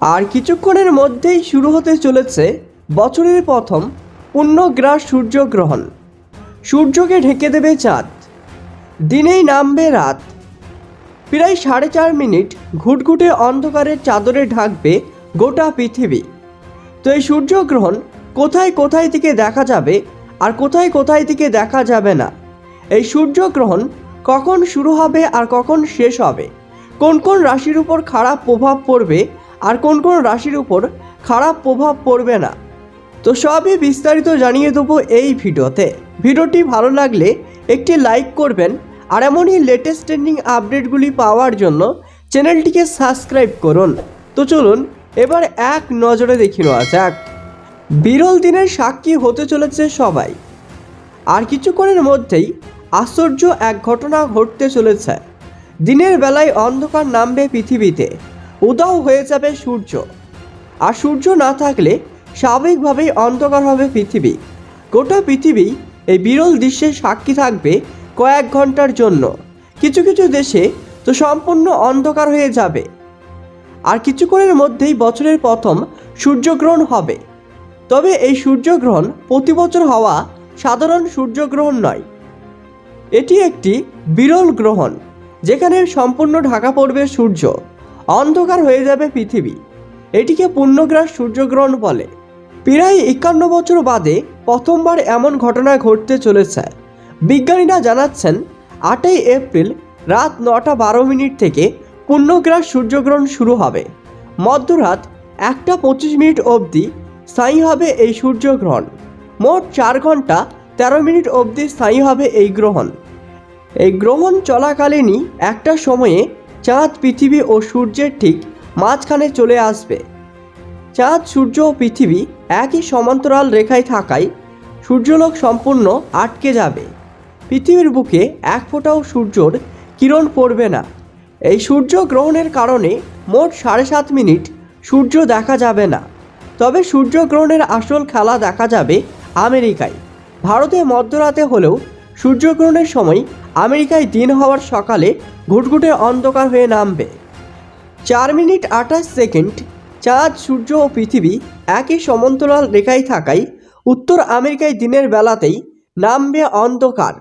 আর কিছুক্ষণের মধ্যেই শুরু হতে চলেছে বছরের প্রথম পূর্ণগ্রাস সূর্যগ্রহণ। সূর্যকে ঢেকে দেবে চাঁদ। দিনেই নামবে রাত। প্রায় সাড়ে চার মিনিট ঘুটঘুটে অন্ধকারের চাদরে ঢাকবে গোটা পৃথিবী। তো এই সূর্যগ্রহণ কোথায় কোথায় থেকে দেখা যাবে আর কোথায় কোথায় থেকে দেখা যাবে না? এই সূর্যগ্রহণ কখন শুরু হবে আর কখন শেষ হবে? কোন কোন রাশির উপর খারাপ প্রভাব পড়বে আর কোন কোন রাশির উপর খারাপ প্রভাব পড়বে না। তো সবই বিস্তারিত জানিয়ে দেবো এই ভিডিওতে। ভিডিওটি ভালো লাগলে একটি লাইক করবেন আর এমনই লেটেস্ট ট্রেন্ডিং আপডেটগুলি পাওয়ার জন্য চ্যানেলটিকে সাবস্ক্রাইব করুন। তো চলুন, এবার এক নজরে দেখে নেওয়া যাক। বিরল দিনের সাক্ষী হতে চলেছে সবাই। আর কিছুক্ষণের মধ্যেই আশ্চর্য এক ঘটনা ঘটতে চলেছে। দিনের বেলায় অন্ধকার নামবে পৃথিবীতে। উদাও হয়ে যাবে সূর্য। আর সূর্য না থাকলে স্বাভাবিকভাবেই অন্ধকার হবে পৃথিবী। গোটা পৃথিবী এই বিরল দৃশ্যের সাক্ষী থাকবে কয়েক ঘণ্টার জন্য। কিছু কিছু দেশে তো সম্পূর্ণ অন্ধকার হয়ে যাবে। আর কিছুক্ষণের মধ্যেই বছরের প্রথম সূর্যগ্রহণ হবে। তবে এই সূর্যগ্রহণ প্রতি বছর হওয়া সাধারণ সূর্যগ্রহণ নয়। এটি একটি বিরল গ্রহণ, যেখানে সম্পূর্ণ ঢাকা পড়বে সূর্য। অন্ধকার হয়ে যাবে পৃথিবী। এটিকে পূর্ণগ্রাস সূর্যগ্রহণ বলে। প্রায় একান্ন বছর বাদে প্রথমবার এমন ঘটনা ঘটতে চলেছে। বিজ্ঞানীরা জানাচ্ছেন, আটই এপ্রিল রাত নটা বারো মিনিট থেকে পূর্ণগ্রাস সূর্যগ্রহণ শুরু হবে। মধ্যরাত একটা পঁচিশ মিনিট অবধি স্থায়ী হবে এই সূর্যগ্রহণ। মোট চার ঘণ্টা তেরো মিনিট অবধি স্থায়ী হবে এই গ্রহণ। এই গ্রহণ চলাকালীনই একটা সময়ে চাঁদ পৃথিবী ও সূর্যের ঠিক মাঝখানে চলে আসবে। চাঁদ, সূর্য ও পৃথিবী একই সমান্তরাল রেখায় থাকায় সূর্যলোক সম্পূর্ণ আটকে যাবে। পৃথিবীর বুকে এক ফোঁটাও সূর্যর কিরণ পড়বে না। এই সূর্য গ্রহণের কারণে মোট সাড়ে সাত মিনিট সূর্য দেখা যাবে না। তবে সূর্যগ্রহণের আসল খেলা দেখা যাবে আমেরিকায়। ভারতে মধ্যরাতে হলেও সূর্যগ্রহণের সময় আমেরিকায় দিন হওয়ার সকালে ঘুটঘুটে অন্ধকার হয়ে নামবে। চার মিনিট আঠাশ সেকেন্ড চাঁদ, সূর্য ও পৃথিবী একই সমান্তরাল রেখায় থাকায় উত্তর আমেরিকায় দিনের বেলাতেই নামবে অন্ধকার।